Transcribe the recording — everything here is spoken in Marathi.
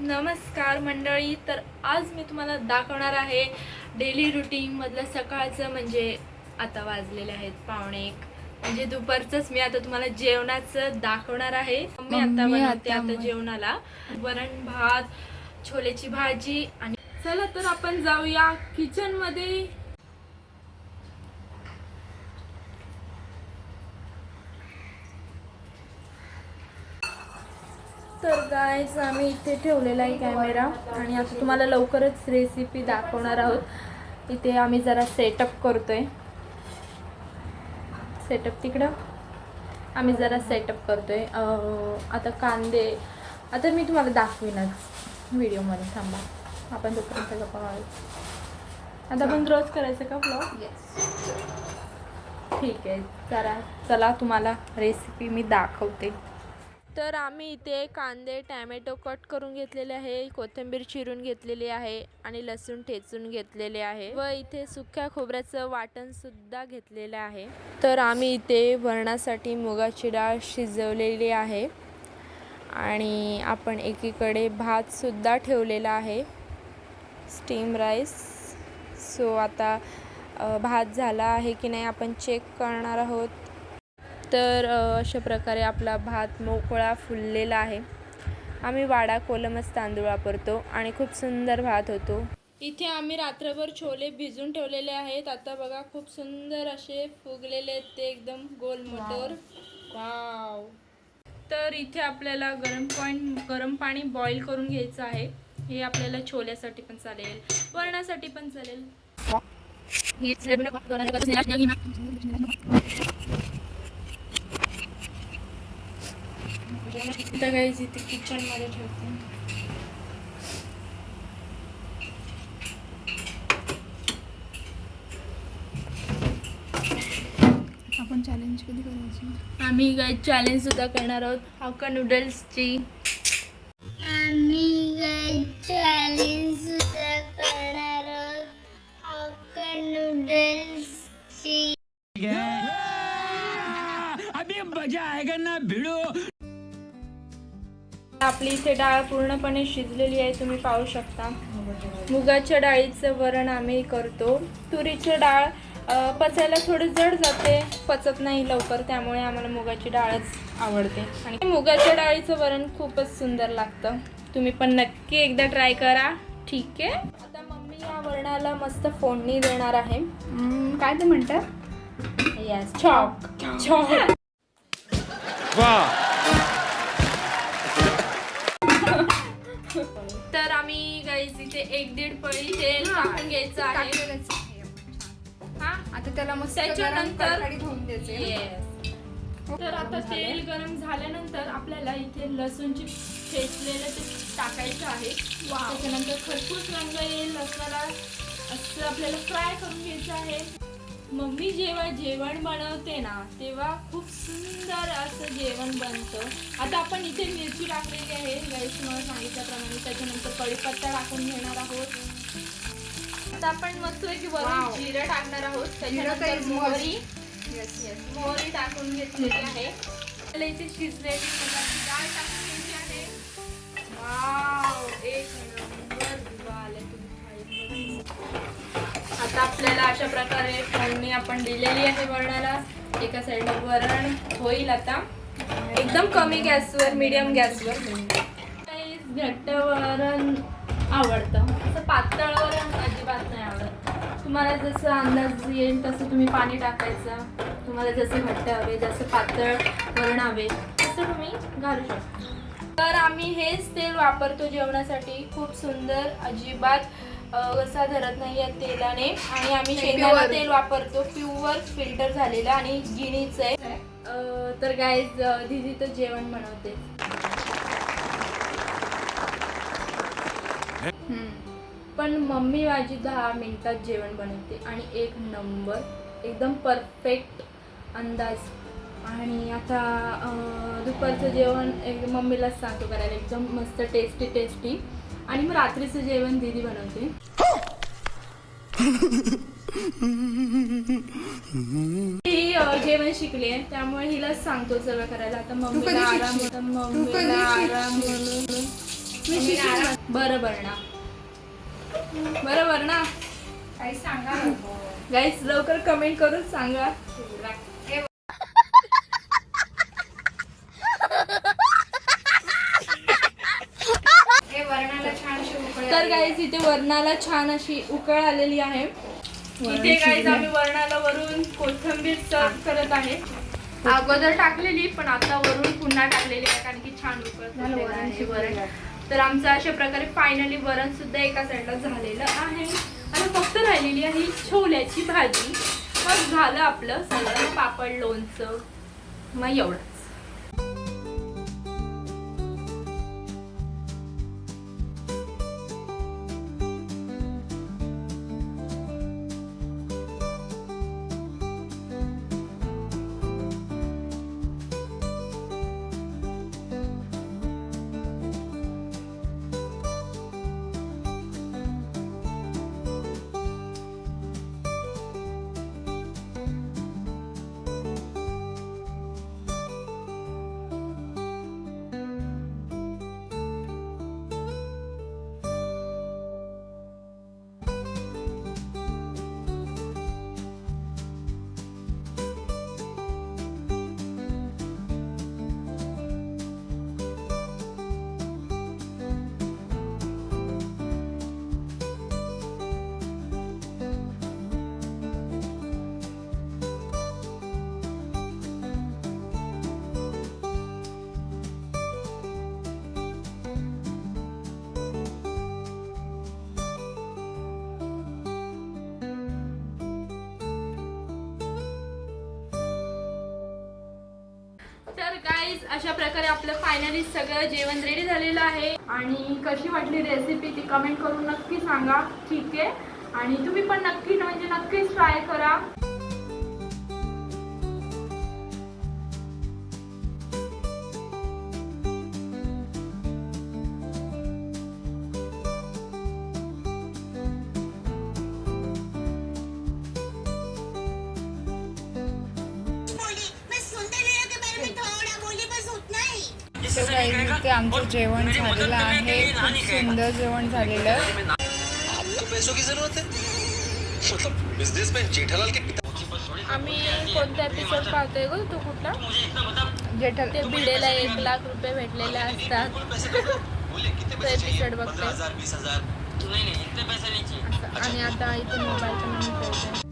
नमस्कार मंडळी तर आज मी तुम्हाला दाखवणार आहे डेली रुटीनमधलं सकाळचं म्हणजे आता वाजलेले आहेत पावणे एक. म्हणजे दुपारचंच मी आता तुम्हाला जेवणाचं दाखवणार आहे. मी आता बनवते आता जेवणाला. वरण भात छोलेची भाजी आणि चला तर आपण जाऊया किचन तर गायज आम्ही इथे ठेवलेला आहे कॅमेरा आणि आता तुम्हाला लवकरच रेसिपी दाखवणार आहोत. इथे आम्ही जरा सेटअप करतोय. सेटअप तिकडं. आम्ही जरा सेटअप करतोय. अं, आता कांदे आता मी तुम्हाला दाखवीनच व्हिडिओमध्ये थांबा. आपण तोपर्यंत गप्पा मारू. आता आपण रोज करायचं का ब्लॉग ठीक आहे. जरा चला तुम्हाला रेसिपी मी दाखवते. तर आम्ही इथे कांदे टॅमॅटो कट करून घेतलेले आहे कोथिंबीर चिरून घेतलेली आहे आणि लसूण ठेचून घेतलेले आहे व इथे सुक्या खोबऱ्याचं वाटण सुद्धा घेतलेलं आहे. तर आम्ही इथे वरणासाठी मुगाची डाळ शिजवलेली आहे आणि आपण एकीकडे भातसुद्धा ठेवलेला आहे. स्टीम राईस सो आता भात झाला आहे की नाही आपण चेक करणार आहोत. तर अशा प्रकारे आपला भात मोकळा फुललेला आहे. आम्ही वाडा कोलमच तांदूळ वापरतो आणि खूप सुंदर भात होतो. इथे आम्ही रात्रभर छोले भिजून ठेवलेले आहेत. आता बघा खूप सुंदर असे फुगलेले आहेत ते एकदम गोल मोटर. वाव. तर इथे आपल्याला गरम पॉईंट गरम पाणी बॉईल करून घ्यायचं आहे. हे आपल्याला छोल्यासाठी पण चालेल वरणासाठी पण चालेल. इथं काहीच इथे किचनमध्ये ठेवते आपण चॅलेंज कधी करायची? आम्ही काही चॅलेंज सुद्धा करणार आहोत. हाका नूडल्सची आम्ही चॅलेंज सुद्धा करणार आहोत. हक्का नूडल्सची आपली इथे डाळ पूर्णपणे शिजलेली आहे तुम्ही पाहू शकता. मुगाच्या डाळीचं वरण आम्ही करतो. तुरीची डाळ पचायला थोडी जड जाते पचत नाही लवकर त्यामुळे आम्हाला मुगाची डाळच आवडते. आणि मुगाच्या डाळीचं वरण खूपच सुंदर लागतं. तुम्ही पण नक्की एकदा ट्राय करा. ठीक आहे? आता मम्मी या वरणाला मस्त फोडणी देणार आहे. काय ते म्हणतात? येस चॉक चॉक तर आम्ही गाईज इथे एक दीड पळी तेल टाकून घ्यायचं आहे. हा? आता त्याला मस्त त्याच्यानंतर- द्यायचे. तर आता तेल गरम झाल्यानंतर आपल्याला इथे लसूणची ठेचलेलं ते टाकायचं आहे. त्याच्यानंतर खरपूस रंग येईल लसणाला असं आपल्याला फ्राय करून घ्यायचं आहे. मम्मी जेव्हा जेवण बनवते ना तेव्हा खूप सुंदर असं जेवण बनतं. आता आपण इथे मिरची टाकलेली आहे गाईस तुम्हाला सांगितल्याप्रमाणे. त्याच्यानंतर कढीपत्ता टाकून घेणार आहोत. आता आपण मस्त की वरून. जिरं टाकणार आहोत. त्याच्यानंतर. मोहरी. मोहरी टाकून घेतलेली आहे. आपल्याला इथे शिजलेली डाळ टाकून घ्यायची आहे. वाव एक नंबर आपल्याला अशा प्रकारे फोडणी आपण दिलेली आहे वरणाला एका साईडला वरण होईल आता. एकदम कमी गॅसवर मिडियम गॅसवर. काही घट्ट वरण आवडतं. असं पातळ वरण अजिबात नाही आवडत. तुम्हाला जसं अंदाज येईल तसं तुम्ही पाणी टाकायचं. तुम्हाला जसं घट्ट हवे जसं पातळ वरण हवे तसं तुम्ही घालू शकता. तर आम्ही हेच तेल वापरतो जेवणासाठी. खूप सुंदर अजिबात घसा धरत नाही या तेलाने. आणि आम्ही शेंगदाणा. तेल वापरतो. प्युअर फिल्टर झालेलं आणि गिनीचं आहे. तर गाईज दिदी तर जेवण बनवते. पण मम्मी माझी दहा मिनिटात जेवण बनवते आणि एक नंबर एकदम परफेक्ट अंदाज. आणि आता दुपारचं जेवण एक मम्मीलाच सांगतो करायला. एकदम मस्त टेस्टी टेस्टी आणि मग रात्रीचं जेवण दीदी बनवते. ही जेवण शिकली आहे त्यामुळे हिलाच सांगतो सगळं करायला. आता मम्मीला आराम? होता मम्मीला आराम शिकेन. बरं बरणा बरं बरणा काही सांगा. गाईस लवकर कमेंट करून सांगा हे हे वर्णाला छान अशी उकळी तर. गाईज इथे वरणाला छान अशी उकळ आलेली आहे. इथे गाईज आम्ही वरणाला वरून कोथिंबीर सर्व करत आहे. अगोदर टाकलेली पण आता वरून पुन्हा टाकलेली आहे कारण की छान उकळ झालं, झालेलं वरण तर आमचं अशा प्रकारे फायनली वरण सुद्धा एका साईडला झालेलं आहे. आणि फक्त राहिलेली आहे छोल्याची भाजी. मग झालं आपलं सगळं. पापड लोणचं. मग एवढंच अशा प्रकारे आपलं फायनली सगळं जेवण रेडी झालेलं आहे. आणि कशी वाटली रेसिपी ती कमेंट करून नक्की सांगा. ठीक आहे? आणि तुम्ही पण नक्की म्हणजे नक्कीच ट्राय करा. काही इथे आमचं जेवण झालेलं आहे. खूप सुंदर जेवण झालेलं. आहे. आपको पैसों की जरूरत है मतलब बिजनेसमैन जेठालाल के पिता आम्ही कोणता एपिसोड पाहतोय ग तो कुठला? जेठल ते भिडेला एक लाख रुपये भेटलेले असतात. तो एपिसोड बघतोय. आणि आता इथे मोबाईलचं म्हणून